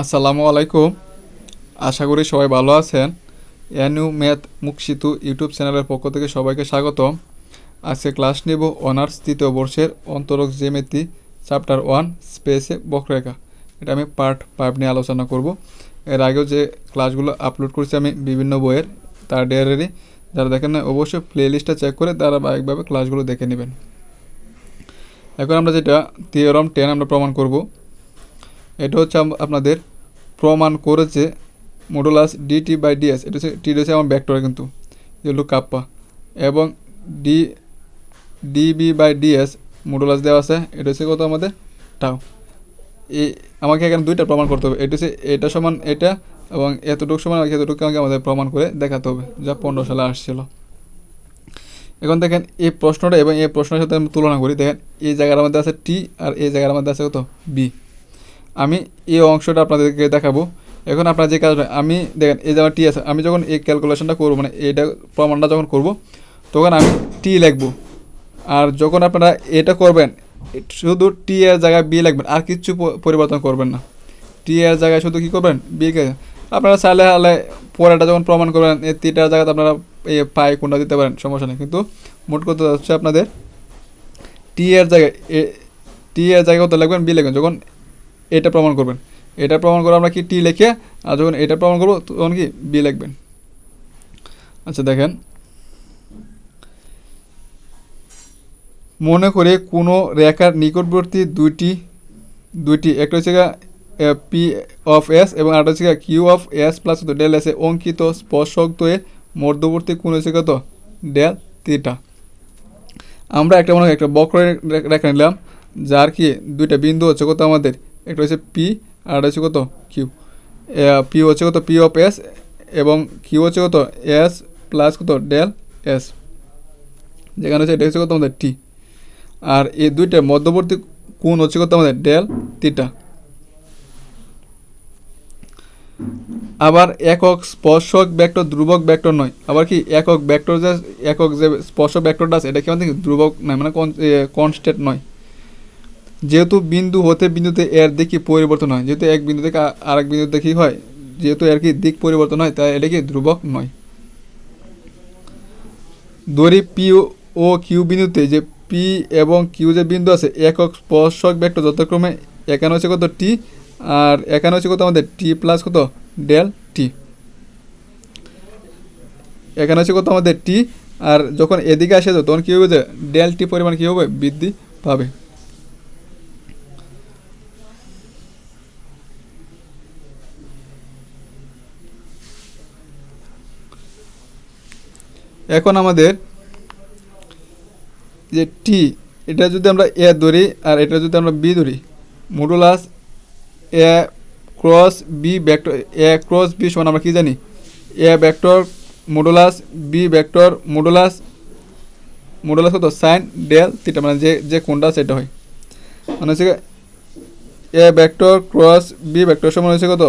আসসালামু আলাইকুম। আশা করি সবাই ভালো আছেন। এনইউ ম্যাথ মুকসিতু ইউটিউব চ্যানেলের পক্ষ থেকে সবাইকে স্বাগতম। আজকে ক্লাস নেব অনার্স তৃতীয় বর্ষের অন্তরক জেমেতি চ্যাপ্টার ওয়ান, স্পেসে বক্রেখা এটা আমি পার্ট ফাইভ নিয়ে আলোচনা করব। এর আগেও যে ক্লাসগুলো আপলোড করেছি আমি বিভিন্ন বইয়ের, তার ডেয়ারেরই যারা দেখেন না অবশ্যই প্লে লিস্টটা চেক করে তারা ধারাবাহিকভাবে ক্লাসগুলো দেখে নেবেন। এখন আমরা যেটা থিওরাম টেন আমরা প্রমাণ করব। এটা হচ্ছে আপনাদের প্রমাণ করেছে মডুলাস ডিটি বাই ডিএস এটা হচ্ছে টি হচ্ছে আমার ব্যাক্টর কিন্তু এগুলো কাপ্পা এবং D DB by DS modulus দেওয়া আছে। এটা হচ্ছে কত আমাদের? টাও এই আমাকে এখানে দুইটা প্রমাণ করতে হবে। এটা হচ্ছে এটা সমান এটা এবং এতটুকু সমান এতটুকু আমাকে আমাদের প্রমাণ করে দেখাতে হবে, যা পনেরো সালে আসছিল। এখন দেখেন এই প্রশ্নটা এবং এই প্রশ্নের সাথে আমি তুলনা করি। দেখেন এই জায়গার মধ্যে আছে টি আর এই জায়গার মধ্যে আছে কত? বি আমি এই অংশটা আপনাদেরকে দেখাবো। এখন আপনার যে কাজটা আমি দেখেন, এই জায়গা টি আছে, আমি যখন এই ক্যালকুলেশনটা করব মানে এইটা প্রমাণটা যখন করব, তখন আমি টি লিখব। আর যখন আপনারা এটা করবেন, শুধু টি এর জায়গায় বি লিখবেন, আর কিচ্ছু পরিবর্তন করবেন না। টি এর জায়গায় শুধু কী করবেন? বি আপনারা চাইলে হলে পরেটা যখন প্রমাণ করবেন, এই তিনটার জায়গাতে আপনারা এই পায়ে কোনটা দিতে পারেন, সমস্যা নেই। কিন্তু মোট কথা হচ্ছে আপনাদের টি এর জায়গায় টি এর জায়গায় কত লাগবেন বি লিখবেন। যখন এটা প্রমাণ করবেন। এটা প্রমাণ করে আমরা কি টি লিখে, আর যখন এটা প্রমাণ করব, তখন কি বি লিখবেন। আচ্ছা দেখেন। মনে করে কোনো রেখার নিকটবর্তী দুইটি দুইটি, একটা হচ্ছে পি অফ এস এবং আরেকটা হচ্ছে Q of S plus del S অঙ্কিত স্পর্শক দ্বয়ের মধ্যবর্তী কোণ হচ্ছে কত? ডেল তিটা আমরা একটা মনে একটা বক্র রেখা নিলাম, যার কি দুইটা বিন্দু হচ্ছে কত আমাদের? একটা হচ্ছে পি আর হচ্ছে কত? কিউ পি হচ্ছে কত? পি অফ এস এবং কিউ হচ্ছে কত? এস প্লাস কত? ডেল এস যেখানে হচ্ছে এটা হচ্ছে কত? আমাদের টি আর এই দুইটার মধ্যবর্তী কোণ হচ্ছে কত? আমাদের ডেল থিটা আবার একক স্পর্শক ভেক্টর ধ্রুবক ভেক্টর নয়। আবার কি একক ভেক্টর যে একক যে স্পর্শক ভেক্টরটা আছে, এটা কি আমাদের ধ্রুবক নয় মানে কনস্ট্যান্ট নয়। যেহেতু বিন্দু হতে বিন্দুতে এর দিক পরিবর্তন হয়, যেহেতু এক বিন্দু থেকে আরেক বিন্দু দেখি হয়, যেহেতু এর কি দিক পরিবর্তন হয়, তাই এটা কি ধ্রুবক নয়। দড়ি পি ও কিউ বিন্দুতে যে পি এবং কিউ যে বিন্দু আছে, একক স্পর্শক ভেক্টর যথাক্রমে এখানে হচ্ছে কত টি আর এখানে হচ্ছে কত আমাদের টি প্লাস কত? ডেল টি এখানে হচ্ছে কত আমাদের টি আর যখন এদিকে আসে, তখন কী হবে যে ডেল টি পরিমাণ কী হবে? বৃদ্ধি পাবে। এখন আমাদের যে টি এটা যদি আমরা এ ধরি আর এটা যদি আমরা বি ধরি modulus A cross B vector A cross B সমান আমরা কি জানি? A vector modulus B vector modulus modulus কত? সাইন ডেল থিটা মানে যে যে কোনটা সেটা হয়। মানে হচ্ছে A vector cross B vector সমান হচ্ছে কত?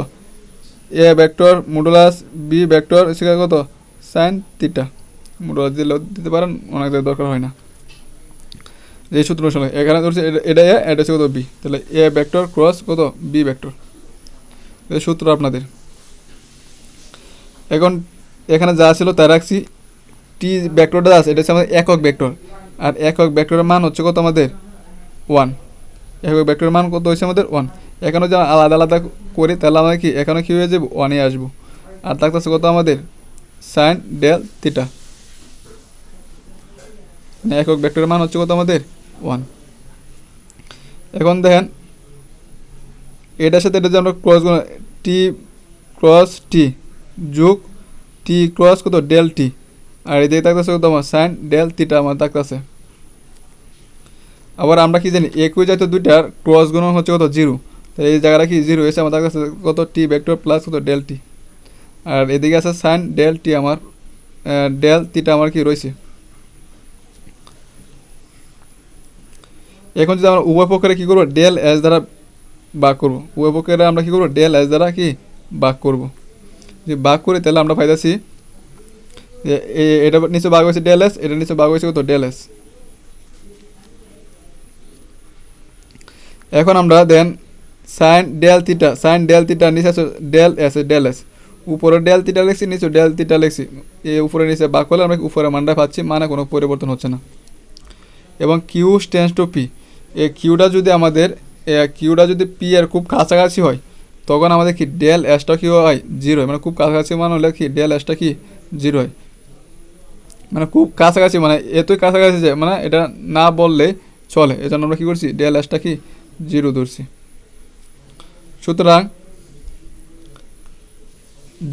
A vector modulus B vector হচ্ছে কত? সাইন থিটা মডুলাস দিলেও দিতে পারেন অনেক দরকার হয় না। যে সূত্র অনুসারে এখানে ধরছে এটা- এ, এটা হচ্ছে কত বি, তাহলে এ ভেক্টর ক্রস কত বি ভেক্টর এই সূত্র আপনাদের। এখন এখানে যা ছিল তা রাখছি টি ভেক্টরটা আছে, এটা হচ্ছে আমাদের একক ভেক্টর আর একক ভেক্টরের মান হচ্ছে কত আমাদের? ওয়ান একক ভেক্টরের মান কত হচ্ছে আমাদের? ওয়ান এখানে যদি আলাদা আলাদা করি, তাহলে আমরা কি, এখানে কী হয়ে যাব? ওয়ানে আসব। আর তার থাকতেছে কত আমাদের? সাইন ডেল থিটা মানে একক ভেক্টরের মান হচ্ছে কত আমাদের? ওয়ান এখন দেখেন, এটার সাথে এটা যে আমরা ক্রস টি ক্রস টি যোগ টি ক্রস কত? ডেল টি আর এদিকে থাকতেছে কত আমার? সাইন ডেল টিটা আমার থাকতেছে। আবার আমরা কি জানি, একই জাতীয় দুইটার ক্রস গুণ হচ্ছে কত? জিরো তাহলে এই জায়গাটা কি জিরো এসে আমার কাছে কত টি ভেক্টর প্লাস কত ডেল টি আর এদিকে আছে সাইন ডেল টি আমার ডেল টিটা আমার কি রয়েছে? এখন যদি আমরা উভয় পক্ষের কী করব? ডেল এস দ্বারা বাক করব। উভয় পক্ষের আমরা কী করব? ডেল এস দ্বারা কি? বাক করব। যদি বাক করি, তাহলে আমরা পাইতেছি যে এটা নিচে বাঘ হয়েছে ডেল এস এটা নিচে বাঘ হয়েছে কত? ডেল এস এখন আমরা then sine del theta sine del theta নিচে আছে ডেল এস ডেল এস উপরে ডেল তিটা লিখছি, নিচে ডেল তিটা লিখছি। এ উপরে নিচে বাক করলে আমরা উপরে মানটা পাচ্ছি? মানে কোনো পরিবর্তন হচ্ছে না। এবং কিউ স্ট্যান্স টু পি এই কিউটা যদি আমাদের, এ কিউটা যদি পি এর খুব কাছাকাছি হয়, তখন আমাদের কি ডেল এসটা কি হয়? জিরো মানে খুব কাছাকাছি মানে হলে কি ডেল এসটা কি? জিরো হয়। মানে খুব কাছাকাছি মানে এতই কাছাকাছি যে মানে এটা না বললে চলে। এজন্য আমরা কী করছি? ডেল এসটা কি? জিরো ধরছি। সুতরাং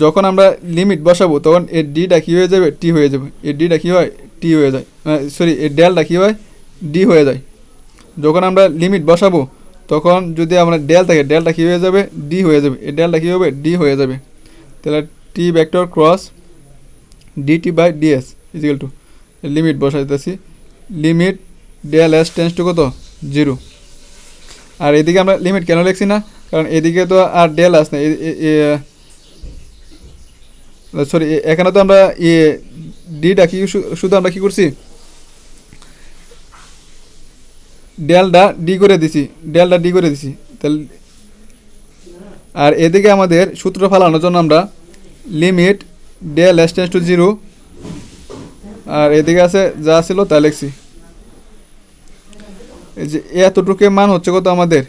যখন আমরা লিমিট বসাবো, তখন এর ডিটা কী হয়ে যাবে? টি হয়ে যাবে। এর ডিটা কী হয়? টি হয়ে যায়। সরি এর ডেলটা কী হয়? ডি হয়ে যায়। যখন আমরা লিমিট বসাবো, তখন যদি আমরা ডেল থাকে ডেলটা কী হয়ে যাবে? ডি হয়ে যাবে। এই ডেলটা কী হবে? ডি হয়ে যাবে। তাহলে T vector cross DT by DS equal to limit বসাইতেছি। Limit del S tends to কত? জিরো আর এদিকে আমরা লিমিট কেন লিখছি না? কারণ এদিকে তো আর ডেল আস না। সরি এখানে তো আমরা ডিটা কি শুধু আমরা কী করছি? ডেলটা ডি করে দিছি ডেলটা ডি করে দিছি। তাহলে আর এদিকে আমাদের সূত্র ফালানোর জন্য আমরা limit del S tends to zero আর এদিকে আছে যা ছিল তা লিখছি। এই যে এতটুকু মান হচ্ছে কত আমাদের?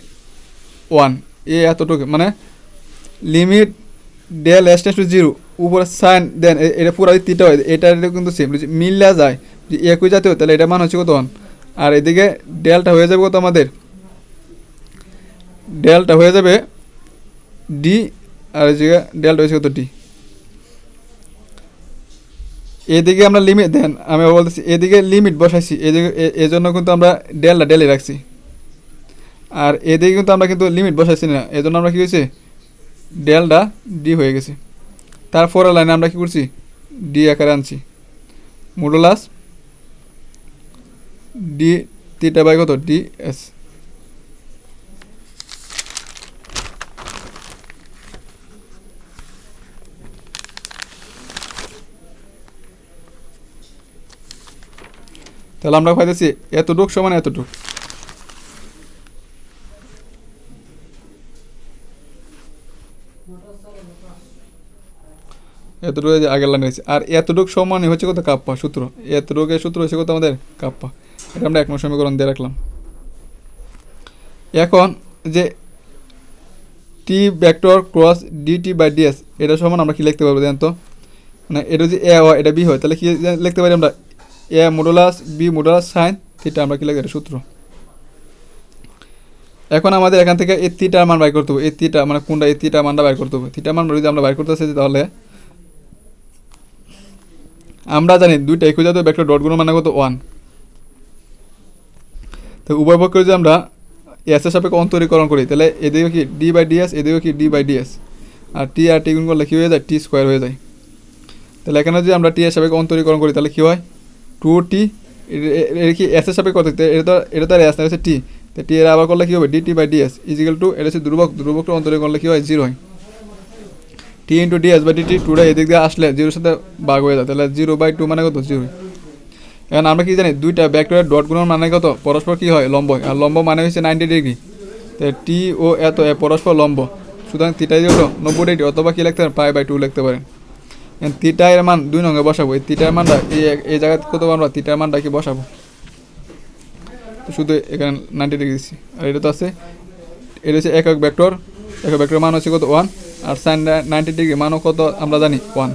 ওয়ান এ এতটুকু মানে limit del S tends to zero উপরে সাইন দেন এটা পুরো তিনটা হয়, এটা কিন্তু সেম মিল্লা যায় যে একই জাতীয় তাহলে এটা মান হচ্ছে কত ওয়ান আর এদিকে ডেলটা হয়ে যাবে কত আমাদের? ডেলটা হয়ে যাবে ডি আর এদিকে ডেলটা হয়েছে কত ডি এদিকে আমরা লিমিট দেন আমি বলতেছি, এদিকে লিমিট বসাইছি, এদিকে এজন্য কিন্তু আমরা ডেলটা ডেলে রাখছি। আর এদিকে কিন্তু আমরা কিন্তু লিমিট বসাইছি না, এজন্য আমরা কী হয়েছে ডেলটা ডি হয়ে গেছে। তারপর লাইনে আমরা কী করছি? ডি আকারে আনছি। মোডোলাস ডি, তিনটা বাই কত? D S. তাহলে আমরা পাইতেছি এতটুক সমান এতটুক। এতটুকু আগের লাইনে আছে আর এতটুক সমান হচ্ছে কত? কাপ্পা সূত্র। এতটুকের সূত্র হচ্ছে কত আমাদের? কাপ্পা। এটা আমরা এক নম্বর সমীকরণ দিয়ে রাখলাম। এখন যে T vector cross DT by DS এটা সমান আমরা কি লিখতে পারব জানেন তো মানে এটা যদি এ হয়, এটা বি হয়, তাহলে কি লিখতে পারি আমরা? A modulus B modulus sine theta আমরা কি লিখি এটা সূত্র। এখন আমাদের এখান থেকে এই তিটার মান বাইর করতে হবে। এই তিটা মানে কোনটা? এই তিটা মানটা বাইর করতে হবে। তিটা মান যদি আমরা বাইর করতে চাই তাহলে আমরা জানি দুইটা জাতীয় ভেক্টর ডটগুলো মানে কত? ওয়ান তো উভয় পক্ষে যদি আমরা এস এর সাপেক্ষে অন্তরীকরণ করি, তাহলে এদিকে কি ডি বাই ডিএস এদিকে কি ডি বাই ডিএস আর টি আর টি গুণ করলে কী হয়ে যায়? টি স্কোয়ার হয়ে যায়। তাহলে এখানে যদি আমরা টি এর সাপেক্ষে অন্তরীকরণ করি, তাহলে কী হয়? টু টি এটা কি এস এর সাপেক্ষে কত এটা তো এটা তো আর এস না হচ্ছে টি তো টি এর আবার করলে কী হবে? DT by DS equal to এটা হচ্ছে ধ্রুবক ধ্রুবকটা অন্তরীকরণ করলে কী হয়? জিরো হয়। T into DS by DT টুটা এদিক দিয়ে আসলে জিরোর সাথে ভাগ হয়ে যায়। তাহলে জিরো বাই টু মানে কত? জিরো এখন আমরা কি জানি, দুইটা ভেক্টরের ডট গুণন মানে কত? পরস্পর কি হয়? লম্ব আর লম্ব মানে হচ্ছে নাইনটি ডিগ্রি তো টি ও এত পরস্পর লম্ব। সুতরাং থিটা দিয়ে হলো নব্বই ডিগ্রি অথবা কি লিখতে পারেন? পাই বাই টু লিখতে পারেন। এর মান দুই নঙ্গে বসাবো। এই থিটার মানটা এই এই জায়গায় কত আমরা থিটার মানটা কি বসাবো? শুধু এখানে নাইনটি ডিগ্রি দিচ্ছি। আর এটা তো আছে, এটা হচ্ছে একক ভেক্টর একক ভেক্টর মান হচ্ছে কত? ওয়ান আর সাইন নাইনটি ডিগ্রি মানও কত? আমরা জানি ওয়ান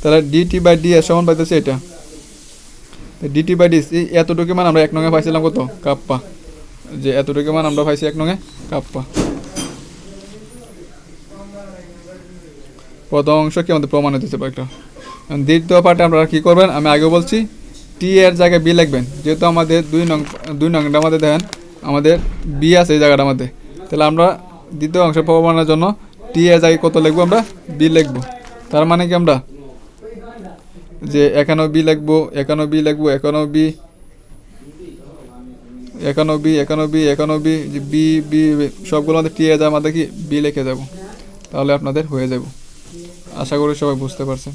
তাহলে ডিটি বাই ডি এর সমান পাইতেছে এটা। ডিটি বাই ডি এতটুকু মান আমরা এক নঙে পাইছিলাম কত? কাপ্পা। যে এতটুকু মান আমরা পাইছি এক নঙে কাপ্পা। প্রথম অংশ কি আমাদের প্রমাণ হতেছে একটা? দ্বিতীয় পার্টে আপনারা কী করবেন? আমি আগে বলছি টি এর জায়গায় বি লিখবেন। যেহেতু আমাদের দুই নং, দুই নংটা আমাদের দেখেন, আমাদের বি আছে এই জায়গাটা আমাদের তাহলে আমরা দ্বিতীয় অংশ প্রমাণের জন্য টি এর জায়গায় কত লিখব আমরা? বি লিখব। তার মানে কি আমরা যে একানব্বই লাগবো একানব্বই লাগবো একানব্বই একানব্বই একানব্বই একানব্বই যে বি বি সবগুলো আমাদের টিয়ে যাবে আমাদের কি বি লেখে যাব। তাহলে আপনাদের হয়ে যাব। আশা করি সবাই বুঝতে পারছেন।